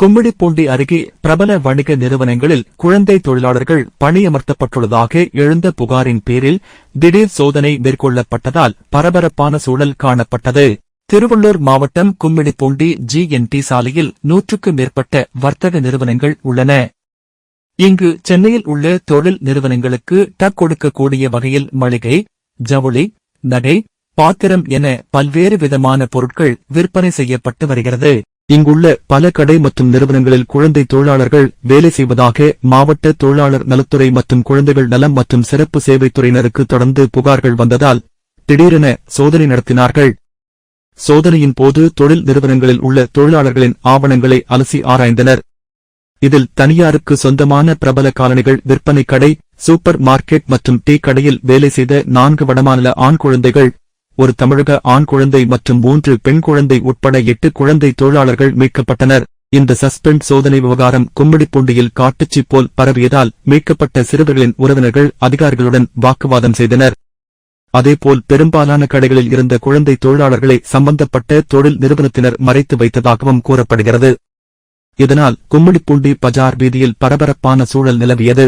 கும்மிடிப்பூண்டி அருகே பிரபல வணிக நிறுவனங்களில் குழந்தை தொழிலாளர்கள் பணியமர்த்தப்பட்டுள்ளதாக எழுந்த புகாரின் பேரில் திடீர் சோதனை மேற்கொள்ளப்பட்டதால் பரபரப்பான சூழல் காணப்பட்டது. திருவள்ளூர் மாவட்டம் கும்மிடிப்பூண்டி ஜிஎன்டி சாலையில் நூற்றுக்கு மேற்பட்ட வர்த்தக நிறுவனங்கள் உள்ளன. இங்கு சென்னையில் உள்ள தொழில் நிறுவனங்களுக்கு டக் கொடுக்கக்கூடிய வகையில் மளிகை ஜவுளி நகை பாத்திரம் என பல்வேறு விதமான பொருட்கள் விற்பனை செய்யப்பட்டு வருகிறது. இங்குள்ள பல கடை மற்றும் நிறுவனங்களில் குழந்தை தொழிலாளர்கள் வேலை செய்வதாக மாவட்ட தொழிலாளர் நலத்துறை மற்றும் குழந்தைகள் நலம் மற்றும் சிறப்பு சேவைத்துறையினருக்கு தொடர்ந்து புகார்கள் வந்ததால் திடீரென சோதனை நடத்தினார்கள். சோதனையின் போது தொழில் நிறுவனங்களில் உள்ள தொழிலாளர்களின் ஆவணங்களை அலசி ஆராய்ந்தனர். இதில் தனியாருக்கு சொந்தமான பிரபல காலணிகள் விற்பனை கடை சூப்பர் மார்க்கெட் மற்றும் டீ கடையில் வேலை செய்த நான்கு வடமாநில ஆண் குழந்தைகள் ஒரு தமிழக ஆண் குழந்தை மற்றும் மூன்று பெண் குழந்தை உட்பட எட்டு குழந்தை தொழிலாளர்கள் மீட்கப்பட்டனர். இந்த சஸ்பெண்ட் சோதனை விவகாரம் கும்மிடிப்பூண்டியில் காட்டுச்சி போல் பரவியதால் மீட்கப்பட்ட சிறுவர்களின் உறவினர்கள் அதிகாரிகளுடன் வாக்குவாதம் செய்தனர். அதேபோல் பெரும்பாலான கடைகளில் இருந்த குழந்தை தொழிலாளர்களை சம்பந்தப்பட்ட தொழில் நிறுவனத்தினர் மறைத்து வைத்ததாகவும் கூறப்படுகிறது. இதனால் கும்மிடிப்பூண்டி பஜார் வீதியில் பரபரப்பான சூழல் நிலவியது.